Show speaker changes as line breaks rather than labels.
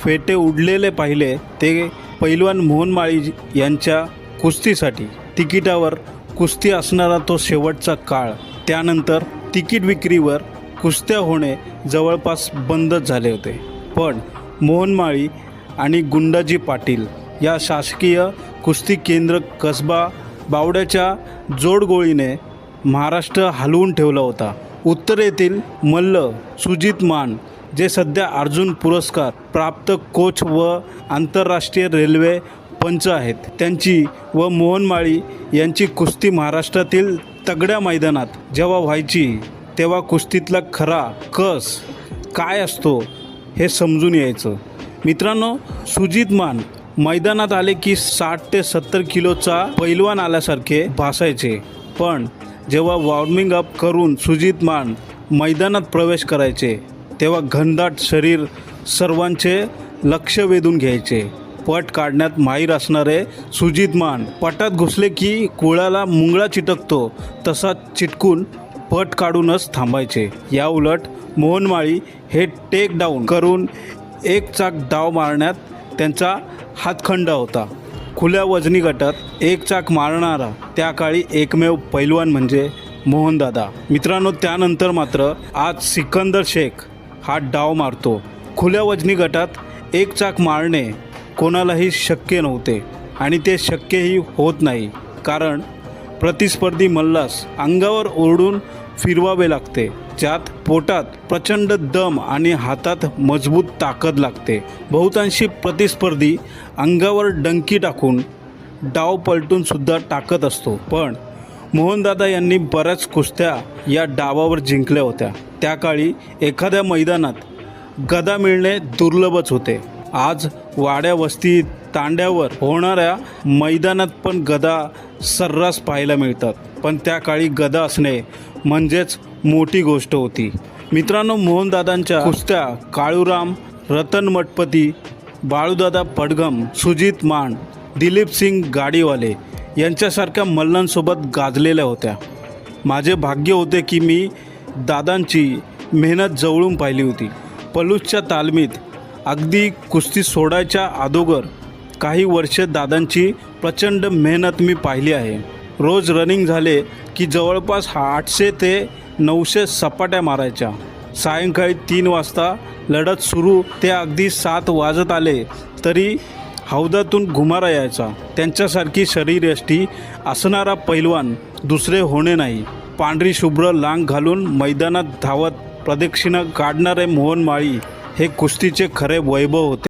फेटे उडलेले पाहिले ते पैलवान मोहन माळी यांच्या कुस्तीसाठी. तिकिटावर कुस्ती असणारा तो शेवटचा काळ. त्यानंतर तिकीट विक्रीवर कुस्त्या होणे जवळपास बंदच झाले होते. पण मोहन माळी आणि गुंडाजी पाटील या शासकीय कुस्ती केंद्र कसबा बावड्याच्या जोडगोळीने महाराष्ट्र हलवून ठेवला होता. उत्तरेतील मल्ल सुजित मान जे सध्या अर्जुन पुरस्कार प्राप्त कोच व आंतरराष्ट्रीय रेल्वे पंच आहेत. त्यांची व मोहन माळी यांची कुस्ती महाराष्ट्रातील तगड्या मैदानात जेव्हा व्हायची तेव्हा कुस्तीतला खरा कस काय असतो हे समजून यायचं. मित्रांनो सुजित मान मैदानात आले की साठ ते सत्तर किलोचा पैलवान आल्यासारखे भासायचे. पण जेव्हा वॉर्मिंग अप करून सुजित मान मैदानात प्रवेश करायचे तेव्हा घनदाट शरीर सर्वांचे लक्ष वेधून घ्यायचे. पट काढण्यात माहीर असणारे सुजित मान. पटात घुसले की कुळाला मुंगळा चिटकतो. तसा चिटकून पट काढूनच थांबायचे. या उलट मोहनमाळी हे टेक डाऊन करून एक चाक डाव मारण्यात त्यांचा हातखंडा होता. खुल्या वजनी गटात एक चाक मारणारा त्या काळी एकमेव पैलवान म्हणजे मोहनदादा. मित्रांनो त्यानंतर मात्र आज सिकंदर शेख हा डाव मारतो. खुल्या वजनी गटात एक चाक मारणे कोणालाही शक्य नव्हते आणि ते शक्यही होत नाही. कारण प्रतिस्पर्धी मल्लास अंगावर ओरडून फिरवावे लागते. ज्यात पोटात प्रचंड दम आणि हातात मजबूत ताकद लागते. बहुतांशी प्रतिस्पर्धी अंगावर डंकी टाकून डाव पलटून सुद्धा टाकत असतो. पण मोहनदादा यांनी बऱ्याच कुस्त्या या डावावर जिंकल्या होत्या. त्या काळी एखाद्या मैदानात गदा मिळणे दुर्लभच होते. आज वाड्या वस्ती तांड्यावर होणाऱ्या मैदानात पण गदा सर्रास पाहायला मिळतात. पण त्या काळी गदा असणे म्हणजेच मोठी गोष्ट होती. मित्रांनो मोहनदादांच्या कुस्त्या काळूराम रतन मटपती बाळूदादा पडगम सुजित मान दिलीप सिंग गाडीवाले यांच्यासारख्या मल्लांसोबत गाजलेल्या होत्या. माझे भाग्य होते की मी दादांची मेहनत जवळून पाहिली होती. पलूसच्या तालमीत अगदी कुस्ती सोडायच्या अगोदर काही वर्ष दादांची प्रचंड मेहनत मी पाहिली आहे. रोज रनिंग झाले की जवळपास आठशे ते नऊशे सपाट्या मारायच्या. सायंकाळी तीन वाजता लढत सुरू ते अगदी सात वाजत आले तरी हौदातून घुमारा यायचा. त्यांच्यासारखी शरीरयष्टी असणारा पैलवान दुसरे होणे नाही. पांढरी शुभ्र लांग घालून मैदानात धावत प्रदक्षिणा काढणारे मोहन माळी हे कुस्तीचे खरे वैभव होते.